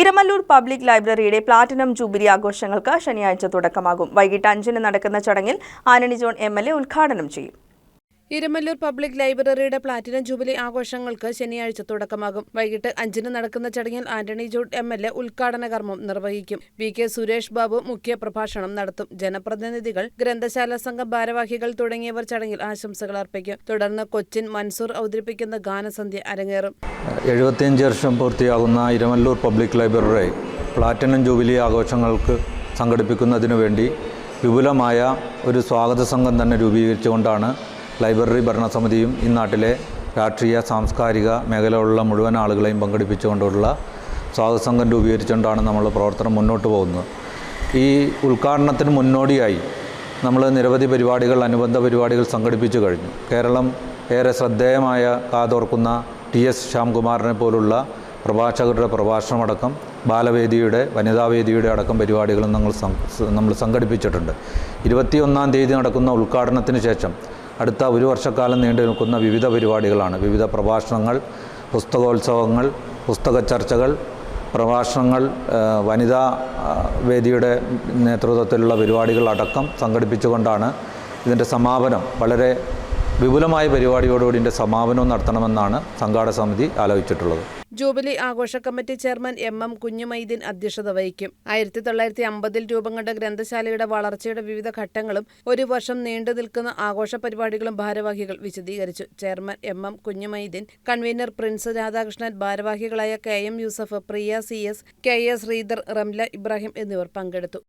Iramallur public ലൈബ്രറിയുടെ platinum jubilee ആഘോഷങ്ങൾക്ക് ശനിയാഴ്ച തുടക്കമാകും. വൈകിട്ട് അഞ്ചിന് നടക്കുന്ന ചടങ്ങിൽ ആന്റണി ജോൺ എം ഉദ്ഘാടനം ചെയ്യും. ഇരമല്ലൂർ പബ്ലിക് ലൈബ്രറിയുടെ പ്ലാറ്റിനം ജൂബിലി ആഘോഷങ്ങൾക്ക് ശനിയാഴ്ച തുടക്കമാകും. വൈകിട്ട് അഞ്ചിന് നടക്കുന്ന ചടങ്ങിൽ Antony John M L A ഉദ്ഘാടന കർമ്മം നിർവഹിക്കും. വി കെ സുരേഷ് ബാബു മുഖ്യ പ്രഭാഷണം നടത്തും. ജനപ്രതിനിധികൾ ഗ്രന്ഥശാല സംഘം ഭാരവാഹികൾ തുടങ്ങിയവർ ചടങ്ങിൽ ആശംസകൾ അർപ്പിക്കും. തുടർന്ന് കൊച്ചിൻ മൻസൂർ അവതരിപ്പിക്കുന്ന ഗാനസന്ധ്യ അരങ്ങേറും. എഴുപത്തിയഞ്ച് വർഷം പൂർത്തിയാകുന്ന Eramallur public library platinum jubilee ആഘോഷങ്ങൾക്ക് സംഘടിപ്പിക്കുന്നതിനു വേണ്ടി വിപുലമായ ഒരു സ്വാഗത സംഘം തന്നെ രൂപീകരിച്ചുകൊണ്ടാണ് ലൈബ്രറി ഭരണസമിതിയും ഈ നാട്ടിലെ രാഷ്ട്രീയ സാംസ്കാരിക മേഖലകളിലുള്ള മുഴുവൻ ആളുകളെയും പങ്കെടുപ്പിച്ചുകൊണ്ടുള്ള സ്വാഗത സംഘം രൂപീകരിച്ചുകൊണ്ടാണ് നമ്മൾ പ്രവർത്തനം മുന്നോട്ട് പോകുന്നത്. ഈ ഉദ്ഘാടനത്തിന് മുന്നോടിയായി നമ്മൾ നിരവധി പരിപാടികൾ അനുബന്ധ പരിപാടികൾ സംഘടിപ്പിച്ചു കഴിഞ്ഞു. കേരളം ഏറെ ശ്രദ്ധേയമായ കാതോർക്കുന്ന ടി എസ് ശ്യാംകുമാറിനെ പോലുള്ള പ്രഭാഷകരുടെ പ്രഭാഷണമടക്കം ബാലവേദിയുടെ വനിതാവേദിയുടെ അടക്കം പരിപാടികളും നമ്മൾ നമ്മൾ സംഘടിപ്പിച്ചിട്ടുണ്ട്. ഇരുപത്തിയൊന്നാം തീയതി നടക്കുന്ന ഉദ്ഘാടനത്തിന് ശേഷം അടുത്ത ഒരു വർഷക്കാലം നീണ്ടു നിൽക്കുന്ന വിവിധ പരിപാടികളാണ്. വിവിധ പ്രഭാഷണങ്ങൾ പുസ്തകോത്സവങ്ങൾ പുസ്തക ചർച്ചകൾ പ്രഭാഷണങ്ങൾ വനിതാ വേദിയുടെ നേതൃത്വത്തിലുള്ള പരിപാടികളടക്കം സംഘടിപ്പിച്ചുകൊണ്ടാണ് ഇതിന്റെ സമാപനം. വളരെ വിപുലമായ പരിപാടിയോടുകൂടി ഇതിന്റെ സമാപനവും നടത്തണമെന്നാണ് സംഘാടക സമിതി ആലോചിച്ചിട്ടുള്ളത്. ജൂബിലി ആഘോഷ committee chairman M M Kunjumaideen അധ്യക്ഷത വഹിക്കും. ആയിരത്തി തൊള്ളായിരത്തി അമ്പതിൽ രൂപം കൊണ്ട ഗ്രന്ഥശാലയുടെ വളർച്ചയുടെ വിവിധ ഘട്ടങ്ങളും ഒരു വർഷം നീണ്ടു നിൽക്കുന്ന ആഘോഷ പരിപാടികളും ഭാരവാഹികൾ വിശദീകരിച്ചു. Chairman M M Kunjumaideen convener Prince Radhakrishnan ഭാരവാഹികളായ K M Yusuf Priya C S K S Ramla Ibrahim എന്നിവർ പങ്കെടുത്തു.